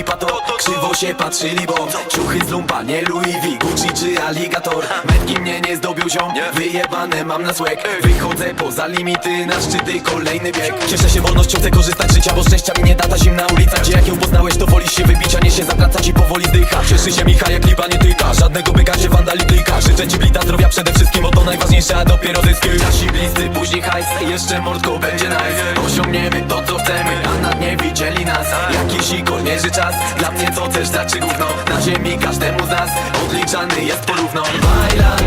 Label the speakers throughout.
Speaker 1: ekipa to Krzywo się patrzyli, bo ciuchy z lumpa Nie Louis V, Gucci czy Alligator. Metki mnie nie zdobił ziom Wyjebane mam na słek Wychodzę poza limity, na szczyty kolejny bieg. Cieszę się wolnością, chcę korzystać z życia Bo szczęścia mi nie da ta zimna ulica. Gdzie jak ją poznałeś to wolisz się wybić A nie się zatraca ci powoli zdycha Cieszy się Micha jak lipa nie tyka Żadnego byka się wandali tyka Życzę ci blita zdrowia przede wszystkim Bo to najważniejsze, a dopiero zyski. Nasi bliscy, później hajs Jeszcze mordko będzie nice. Osiągniemy to co chcemy A nad nie widzieli nas Jakiś ikor mierzy czas Dla mnie co też znaczy gówno. Na ziemi każdemu z nas Odliczany jest porówno. Bailando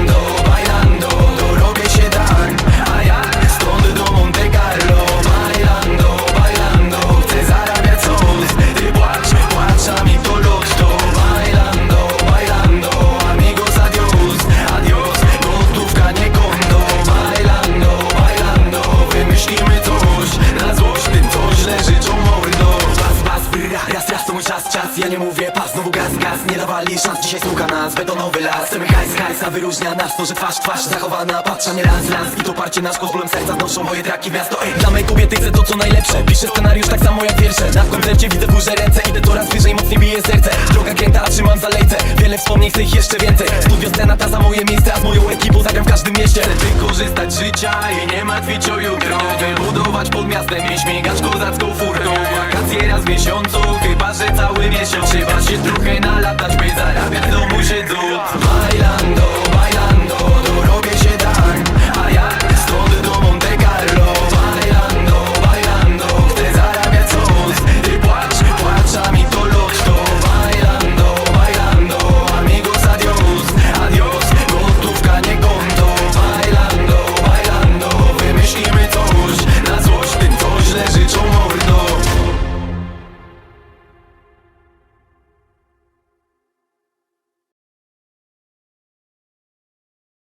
Speaker 1: to mój czas, czas. Ja nie mówię pas, znowu gaz, gaz. Nie dawali szans, dzisiaj słucha nas Betonowy las, chcemy hajs, hajs A wyróżnia nas to, że twarz, twarz Zachowana, patrza nie raz, raz. I to parcie nasz bólem serca Znoszą moje traki w miasto. Ej, dla mej kobiety chcę to co najlepsze. Piszę scenariusz tak samo jak wiersze. Na koncercie widzę duże ręce. Idę coraz wyżej, mocniej bije serce. Droga kręta, a trzymam za lejce. Wiele wspomnień, chcę ich jeszcze więcej. Studio scena ta za moje miejsce. A z moją ekipą zagram w każdym mieście. Chcę wykorzystać życia i nie martwić o jutro. Wybudować pod miastem i śmigać kozacką furką